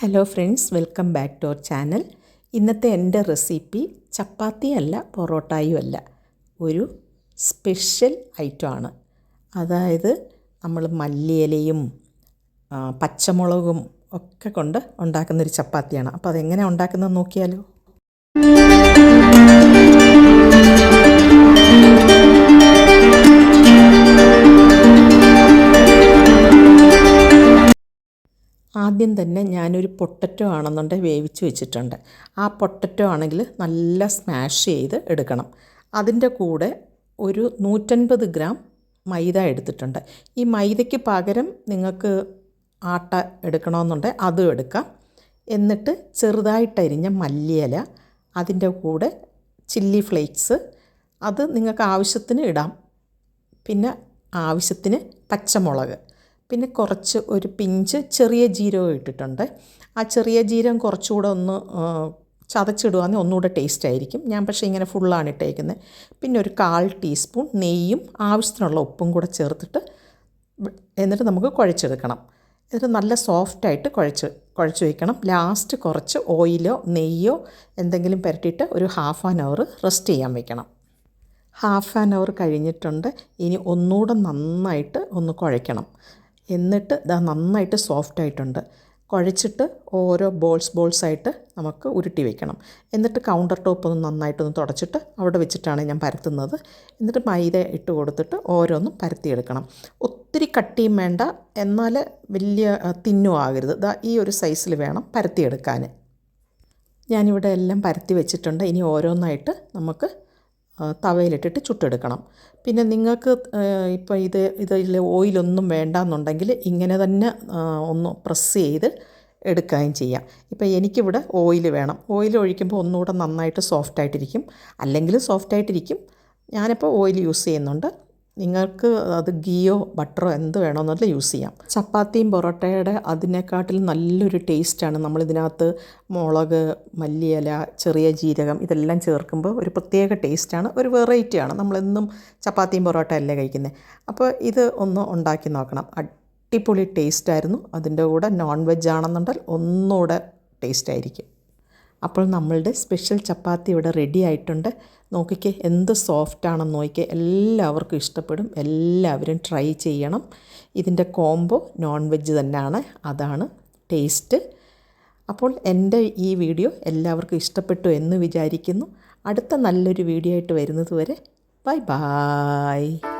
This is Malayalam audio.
Hello friends welcome back to our channel ഇന്നത്തെ എന്റെ റെസിപ്പി ചപ്പാത്തിയല്ല പൊറോട്ടയും അല്ല ഒരു സ്പെഷ്യൽ ഐറ്റമാണ് അതായത് നമ്മൾ മല്ലിയിലയും പച്ചമുളകും ഒക്കെ കൊണ്ട് ഉണ്ടാക്കുന്നൊരു ചപ്പാത്തിയാണ്. അപ്പോൾ അതെങ്ങനെ ഉണ്ടാക്കുന്നത് നോക്കിയാലോ? ആദ്യം തന്നെ ഞാനൊരു പൊട്ടറ്റോ ആണെന്നുണ്ടെങ്കിൽ വേവിച്ച് വെച്ചിട്ടുണ്ട്. ആ പൊട്ടറ്റോ ആണെങ്കിൽ നല്ല സ്മാഷ് ചെയ്ത് എടുക്കണം. അതിന്റെ കൂടെ ഒരു നൂറ്റൻപത് ഗ്രാം മൈദ എടുത്തിട്ടുണ്ട്. ഈ മൈദയ്ക്ക് പകരം നിങ്ങൾക്ക് ആട്ട എടുക്കണമെന്നുണ്ടെങ്കിൽ അതും എടുക്കാം. എന്നിട്ട് ചെറുതായിട്ടരിഞ്ഞ മല്ലിയില അതിന്റെ കൂടെ ചില്ലി ഫ്ലേക്സ് അത് നിങ്ങൾക്ക് ആവശ്യത്തിന് ഇടാം. പിന്നെ ആവശ്യത്തിന് പച്ചമുളക്. പിന്നെ കുറച്ച് ഒരു പിഞ്ച് ചെറിയ ജീരകം ഇട്ടിട്ടുണ്ട്. ആ ചെറിയ ജീരകം കുറച്ചുകൂടെ ഒന്ന് ആ, ചതച്ചിടുകയാണെങ്കിൽ ഒന്നുകൂടെ ടേസ്റ്റ് ആയിരിക്കും. ഞാൻ പക്ഷേ ഇങ്ങനെ ഫുള്ളാണ് ഇട്ടേക്കുന്നത് പിന്നെ ഒരു കാൽ ടീസ്പൂൺ നെയ്യും ആവശ്യത്തിനുള്ള ഉപ്പും കൂടെ ചേർത്തിട്ട് എന്നിട്ട് നമുക്ക് കുഴച്ചെടുക്കണം. എന്നിട്ട് നല്ല സോഫ്റ്റായിട്ട് കുഴച്ച് കുഴച്ച് വയ്ക്കണം ലാസ്റ്റ് കുറച്ച് ഓയിലോ നെയ്യോ എന്തെങ്കിലും പുരട്ടിയിട്ട് ഒരു ഹാഫ് ആൻ അവർ റെസ്റ്റ് ചെയ്യാൻ വെക്കണം. ഹാഫ് ആൻ അവർ കഴിഞ്ഞിട്ടുണ്ട്. ഇനി ഒന്നുകൂടെ നന്നായിട്ട് ഒന്ന് കുഴയ്ക്കണം. എന്നിട്ട് ഇതാ നന്നായിട്ട് സോഫ്റ്റ് ആയിട്ടുണ്ട്. കുഴച്ചിട്ട് ഓരോ ബോൾസ് ബോൾസ് ആയിട്ട് നമുക്ക് ഉരുട്ടി വെക്കണം. എന്നിട്ട് കൗണ്ടർ ടോപ്പ് ഒന്ന് നന്നായിട്ടൊന്ന് തുടച്ചിട്ട് അവിടെ വെച്ചിട്ടാണ് ഞാൻ പരത്തുന്നത്. എന്നിട്ട് മൈദ ഇട്ട് കൊടുത്തിട്ട് ഓരോന്നും പരത്തിയെടുക്കണം. ഒത്തിരി കട്ടിയും വേണ്ട എന്നാൽ വലിയ തിന്നും ആകരുത്. ഇതാ ഈ ഒരു സൈസിൽ വേണം പരത്തിയെടുക്കാൻ. ഞാനിവിടെ എല്ലാം പരത്തി വെച്ചിട്ടുണ്ട്. ഇനി ഓരോന്നായിട്ട് നമുക്ക് തവയിലിട്ടിട്ട് ചുട്ടെടുക്കണം. പിന്നെ നിങ്ങൾക്ക് ഇപ്പോൾ ഇത് ഇതിൽ ഓയിലൊന്നും വേണ്ടാന്നുണ്ടെങ്കിൽ ഇങ്ങനെ തന്നെ ഒന്ന് പ്രസ് ചെയ്ത് എടുക്കുകയും ചെയ്യാം. ഇപ്പോൾ എനിക്കിവിടെ ഓയിൽ വേണം. ഓയിൽ ഒഴിക്കുമ്പോൾ ഒന്നുകൂടെ നന്നായിട്ട് സോഫ്റ്റായിട്ടിരിക്കും. അല്ലെങ്കിൽ സോഫ്റ്റായിട്ടിരിക്കും. ഞാനിപ്പോൾ ഓയിൽ യൂസ് ചെയ്യുന്നുണ്ട്. നിങ്ങൾക്ക് അത് ഗീയോ ബട്ടറോ എന്ത് വേണമെന്നല്ല യൂസ് ചെയ്യാം. ചപ്പാത്തിയും പൊറോട്ടയുടെ അതിനെക്കാട്ടിലും നല്ലൊരു ടേസ്റ്റാണ് നമ്മളിതിനകത്ത് മുളക് മല്ലിയില ചെറിയ ജീരകം ഇതെല്ലാം ചേർക്കുമ്പോൾ ഒരു പ്രത്യേക ടേസ്റ്റാണ് ഒരു വെറൈറ്റിയാണ്. നമ്മളെന്നും ചപ്പാത്തിയും പൊറോട്ട അല്ലേ കഴിക്കുന്നത് അപ്പോൾ ഇത് ഒന്ന് ഉണ്ടാക്കി നോക്കണം. അടിപൊളി ടേസ്റ്റായിരുന്നു. അതിന്റെ കൂടെ നോൺ വെജ് ആണെന്നുണ്ടെങ്കിൽ ഒന്നുകൂടെ ടേസ്റ്റ് ആയിരിക്കും അപ്പോൾ നമ്മളുടെ സ്പെഷ്യൽ ചപ്പാത്തി ഇവിടെ റെഡി ആയിട്ടുണ്ട്. നോക്കിക്കേ എന്ത് സോഫ്റ്റ് ആണെന്ന് നോക്കിക്കേ. എല്ലാവർക്കും ഇഷ്ടപ്പെടും. എല്ലാവരും ട്രൈ ചെയ്യണം. ഇതിന്റെ കോംബോ നോൺ വെജ് തന്നെയാണ്. അതാണ് ടേസ്റ്റ് അപ്പോൾ എന്റെ ഈ വീഡിയോ എല്ലാവർക്കും ഇഷ്ടപ്പെട്ടു എന്ന് വിചാരിക്കുന്നു. അടുത്ത നല്ലൊരു വീഡിയോ ആയിട്ട് വരുന്നത് വരെ ബൈ ബായ്